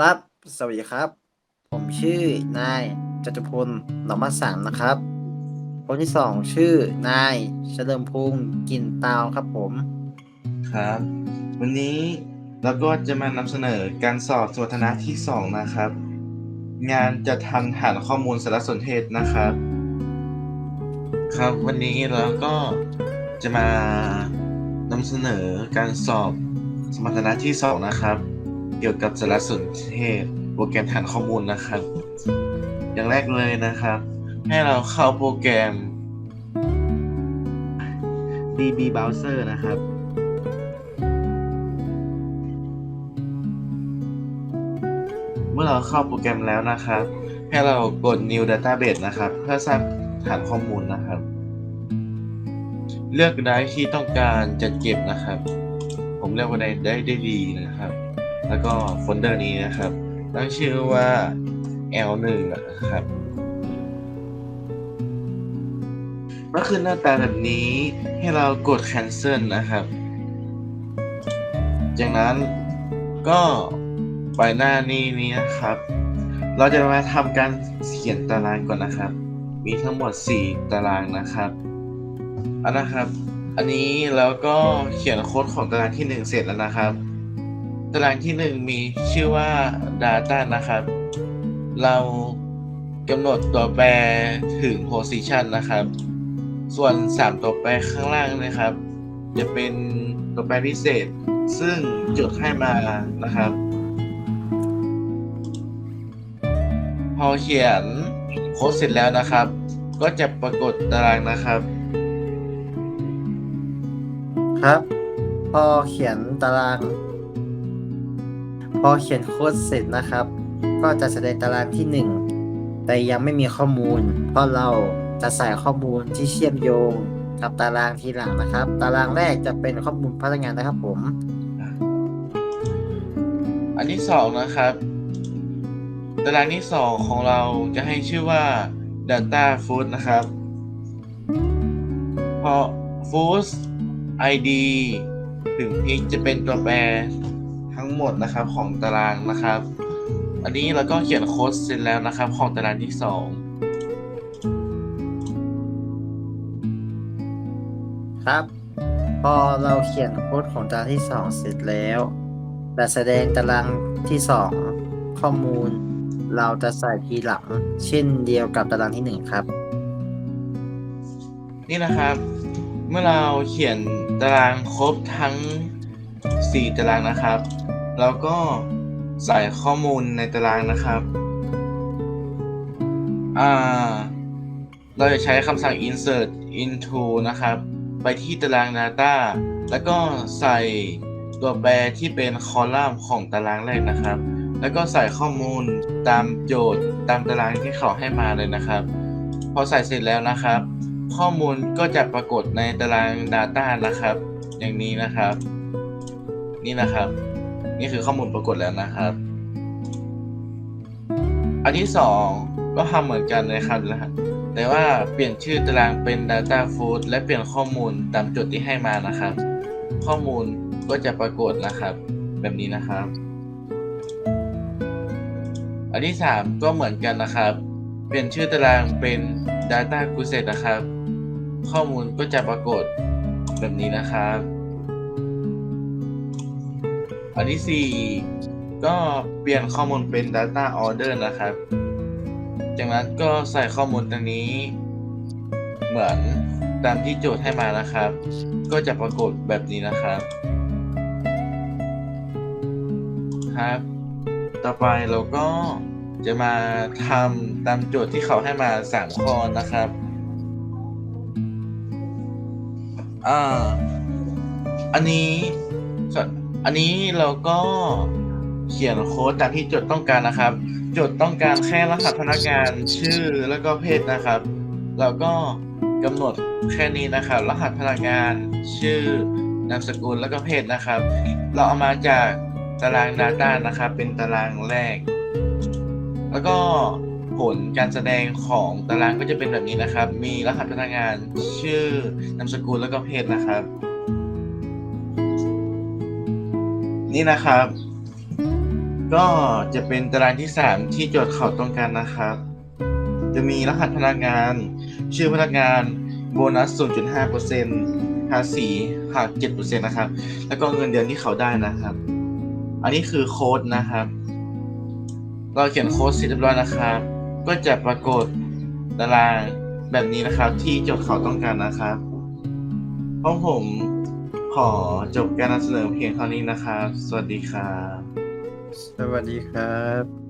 ครับ สวัสดีครับ ผมชื่อนายจตุพลหนอมสังนะครับ คนที่สองชื่อนายเฉลิมพงศ์กินตาวครับผม ครับ วันนี้เราก็จะมานำเสนอการสอบสมรรถนะที่ 2 นะครับ งานจะทำฐานข้อมูลสารสนเทศนะครับ ครับวันนี้เราก็จะมานำเสนอการสอบสมรรถนะที่ 2 นะครับเกี่ยวกับสารสนเทศโปรแกรมฐานข้อมูลนะครับ อย่างแรกเลยนะครับ ให้เราเข้าโปรแกรม DB Browser นะครับ เมื่อเราเข้าโปรแกรมแล้วนะครับ ให้เรากด New Database นะครับ เพื่อสร้างฐานข้อมูลนะครับ เลือกไดรฟ์ที่ต้องการจัดเก็บนะครับ ผมเลือกว่าได้ได้ได้ดีนะครับ แล้วก็โฟลเดอร์นี้นะครับตั้งชื่อว่า L1 นะครับเมื่อหน้าตาแบบนี้ให้เรากด cancel นะครับ จากนั้นก็ไปหน้านี้นี้นะครับ เราจะมาทำการเขียนตารางก่อนนะครับ มีทั้งหมด 4 ตารางนะครับอันนะครับ อันนี้เราก็เขียนโค้ดของตารางที่ 1 เสร็จแล้วนะครับ ตารางที่1มีชื่อว่า data นะครับ เรากำหนดตัวแปรถึง position นะครับ ส่วน 3 ตัวแปรข้างล่างนะครับ จะเป็นตัวแปรพิเศษ ซึ่งจดให้มานะครับ พอเขียนโค้ดเสร็จแล้วนะครับ ก็จะปรากฏตารางนะครับ ครับ พอเขียนตาราง พอเขียนโค้ดเสร็จนะครับ ก็จะแสดงตารางที่ 1 แต่ยังไม่มีข้อมูล เพราะเราจะใส่ข้อมูลที่เชื่อมโยงกับตารางทีหลังนะครับ ตารางแรกจะเป็นข้อมูลพนักงานนะครับผม อันที่สองนะครับ ตารางที่สองของเราจะให้ชื่อว่า data food นะครับพอ food id ถึงพิกจะเป็นตัวแปร ทั้งหมดนะครับของตารางนะครับ อันนี้เราก็เขียนโค้ดเสร็จแล้วนะครับ ของตารางที่สองครับ พอเราเขียนโค้ดของตารางที่2เสร็จแล้วแต่แสดงตารางที่2ข้อมูล เราจะใส่ทีหลัง เช่นเดียวกับตารางที่1ครับ นี่นะครับ เมื่อเราเขียนตารางครบทั้ง 4 ตารางนะครับเราก็ใส่ข้อมูลในตารางนะครับอ่าเราจะใช้คำสั่ง insert into นะครับ ไปที่ตาราง data แล้วก็ใส่ตัวแปรที่เป็นคอลัมน์ของตารางแรกนะครับ แล้วก็ใส่ข้อมูลตามโจทย์ตามตารางที่เขาให้มาเลยนะครับ พอใส่เสร็จแล้วนะครับ ข้อมูลก็จะปรากฏในตาราง Data นะครับ อย่างนี้นะครับ นี่นะครับ นี่คือข้อมูลปรากฏแล้วนะครับ อันที่สองก็ทำเหมือนกันเลยครับนะครับแต่ว่าเปลี่ยนชื่อตารางเป็น Data Food และเปลี่ยนข้อมูลตามโจทย์ที่ให้มานะครับ ข้อมูลก็จะปรากฏนะครับ แบบนี้นะครับ อันที่สามก็เหมือนกันนะครับ เปลี่ยนชื่อตารางเป็น Data g u s e t นะครับ ข้อมูลก็จะปรากฏแบบนี้นะครับ อันที่สี่ก็เปลี่ยนข้อมูลเป็น Data Order นะครับ จากนั้นก็ใส่ข้อมูลตรงนี้ เหมือนตามที่โจทย์ให้มานะครับ ก็จะปรากฏแบบนี้นะครับ ครับ ต่อไปเราก็จะมาทำตามโจทย์ที่เขาให้มา 3 ข้อนะครับอ่าอันนี้ อันนี้เราก็เขียนโค้ดตามที่โจทย์ต้องการนะครับ โจทย์ต้องการแค่รหัสพนักงานชื่อแล้วก็เพศนะครับ เราก็กำหนดแค่นี้นะครับ รหัสพนักงานชื่อนามสกุลแล้วก็เพศนะครับ เราเอามาจากตาราง Data นะครับ เป็นตารางแรก แล้วก็ผลการแสดงของตารางก็จะเป็นแบบนี้นะครับ มีรหัสพนักงานชื่อนามสกุลแล้วก็เพศนะครับ นี่นะครับ ก็จะเป็นตารางที่สามที่โจทย์เขาต้องการนะครับ จะมีรหัสพนักงาน ชื่อพนักงานโบนัส 0.5%ภาษีหัก7%นะครับ แล้วก็เงินเดือนที่เขาได้นะครับ อันนี้คือโค้ดนะครับ เราเขียนโค้ดเสร็จเรียบร้อยนะครับ ก็จะปรากฏตารางแบบนี้นะครับที่โจทย์เขาต้องการนะครับ เพราะผม ขอจบการนำเสนอเพียงเท่านี้นะครับ สวัสดีครับ สวัสดีครับ